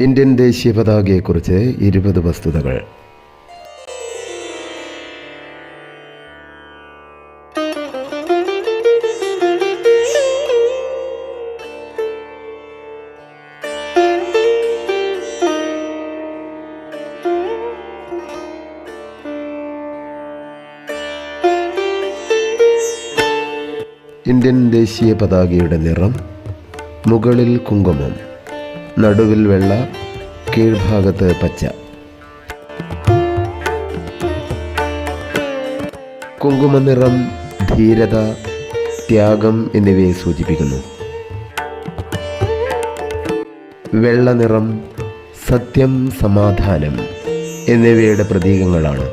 Indian ദേശീയ പതാകയെക്കുറിച്ച് ഇരുപത് വസ്തുതകൾ. ഇന്ത്യൻ ദേശീയ പതാകയുടെ നിറം മുകളിൽ കുങ്കുമം. നടുവിൽ വെള്ള കീഴ്ഭാഗത്ത് പച്ച. കുങ്കുമ നിറം ധീരത ത്യാഗം എന്നിവയെ സൂചിപ്പിക്കുന്നു. വെള്ള നിറം സത്യം സമാധാനം എന്നിവയുടെ പ്രതീകങ്ങളാണ്.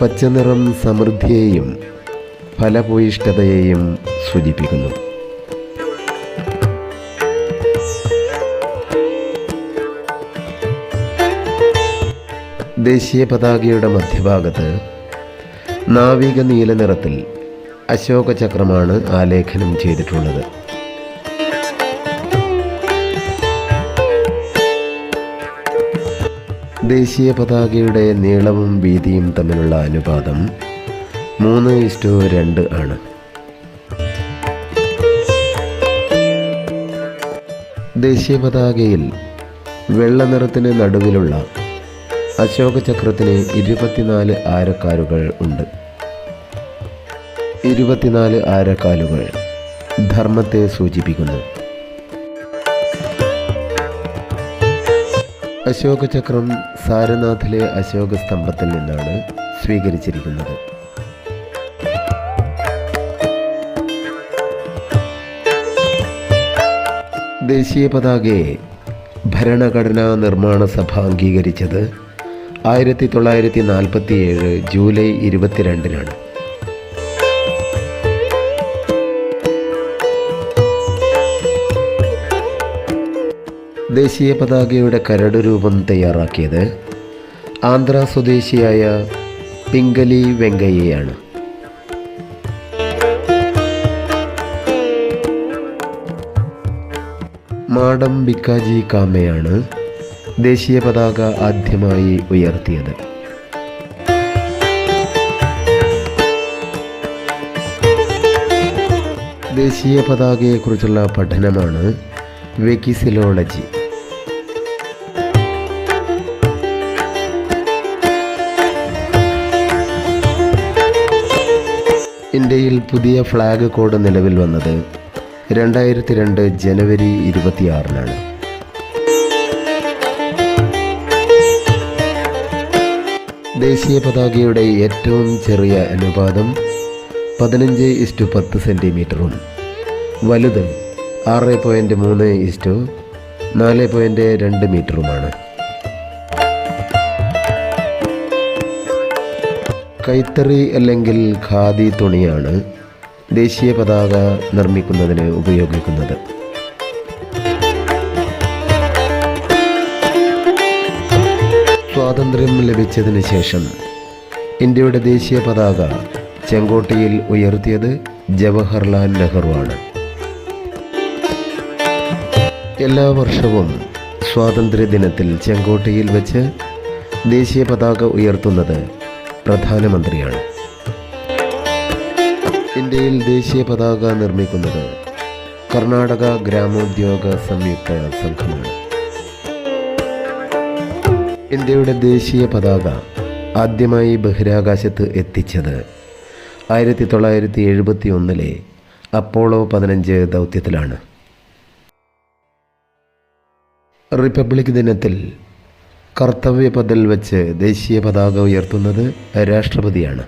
പച്ചനിറം സമൃദ്ധിയെയും ഫലഭൂയിഷ്ഠതയെയും സൂചിപ്പിക്കുന്നു ദേശീയ പതാകയുടെ മധ്യഭാഗത്ത് നാവിക നീല നിറത്തിൽ അശോക ചക്രമാണ് ആലേഖനം ചെയ്തിട്ടുള്ളത്. ദേശീയ പതാകയുടെ നീളവും വീതിയും തമ്മിലുള്ള അനുപാതം മൂന്ന് ഇസ്റ്റു രണ്ട് ആണ്. ദേശീയ പതാകയിൽ വെള്ള നിറത്തിന് നടുവിലുള്ള അശോക ചക്രത്തിന് ഇരുപത്തിനാല് ആരക്കാലുകൾ ഉണ്ട്. ഇരുപത്തിനാല് ആരക്കാലുകൾ ധർമ്മത്തെ സൂചിപ്പിക്കുന്നു. അശോക ചക്രം സാരനാഥിലെ അശോക സ്തംഭത്തിൽ നിന്നാണ് സ്വീകരിച്ചിരിക്കുന്നത്. ദേശീയ പതാകയെ ഭരണഘടനാ നിർമ്മാണ സഭ അംഗീകരിച്ചത് ആയിരത്തി തൊള്ളായിരത്തി നാൽപ്പത്തി ഏഴ് ജൂലൈ ഇരുപത്തിരണ്ടിനാണ്. ദേശീയ പതാകയുടെ കരട് രൂപം തയ്യാറാക്കിയത് ആന്ധ്ര സ്വദേശിയായ പിംഗലി വെങ്കയ്യയാണ്. മാഡം ബിക്കാജി കാമയാണ് ദേശീയ പതാക ആദ്യമായി ഉയർത്തിയത്. ദേശീയ പതാകയെക്കുറിച്ചുള്ള പഠനമാണ് വെക്കിസിലോളജി. ഇന്ത്യയിൽ പുതിയ ഫ്ലാഗ് കോഡ് നിലവിൽ വന്നത് രണ്ടായിരത്തി രണ്ട് ജനുവരി ഇരുപത്തിയാറിനാണ്. ദേശീയ പതാകയുടെ ഏറ്റവും ചെറിയ അനുപാതം പതിനഞ്ച് ഇസ്റ്റു പത്ത് സെന്റിമീറ്ററും വലുത് ആറ് പോയിന്റ് മൂന്ന് ഇസ്റ്റു നാല് പോയിന്റ് രണ്ട് മീറ്ററുമാണ്. കൈത്തറി അല്ലെങ്കിൽ ഖാദി തുണിയാണ് ദേശീയ പതാക നിർമ്മിക്കുന്നതിന് ഉപയോഗിക്കുന്നത്. സ്വാതന്ത്ര്യം ലഭിച്ചതിന് ശേഷം ഇന്ത്യയുടെ ദേശീയ പതാക ചെങ്കോട്ടയിൽ ഉയർത്തിയത് ജവഹർലാൽ നെഹ്റുവാണ്. എല്ലാ വർഷവും സ്വാതന്ത്ര്യ ദിനത്തിൽ ചെങ്കോട്ടയിൽ വെച്ച് ദേശീയ പതാക ഉയർത്തുന്നത് പ്രധാനമന്ത്രിയാണ്. ഇന്ത്യയിൽ ദേശീയ പതാക നിർമ്മിക്കുന്നത് കർണാടക ഗ്രാമോദ്യോഗ സംയുക്ത സംഘമാണ്. ഇന്ത്യയുടെ ദേശീയ പതാക ആദ്യമായി ബഹിരാകാശത്ത് എത്തിച്ചത് ആയിരത്തി തൊള്ളായിരത്തി എഴുപത്തി ഒന്നിലെ അപ്പോളോ പതിനഞ്ച് ദൗത്യത്തിലാണ്. റിപ്പബ്ലിക് ദിനത്തിൽ കർത്തവ്യപഥിൽ വെച്ച് ദേശീയ പതാക ഉയർത്തുന്നത് രാഷ്ട്രപതിയാണ്.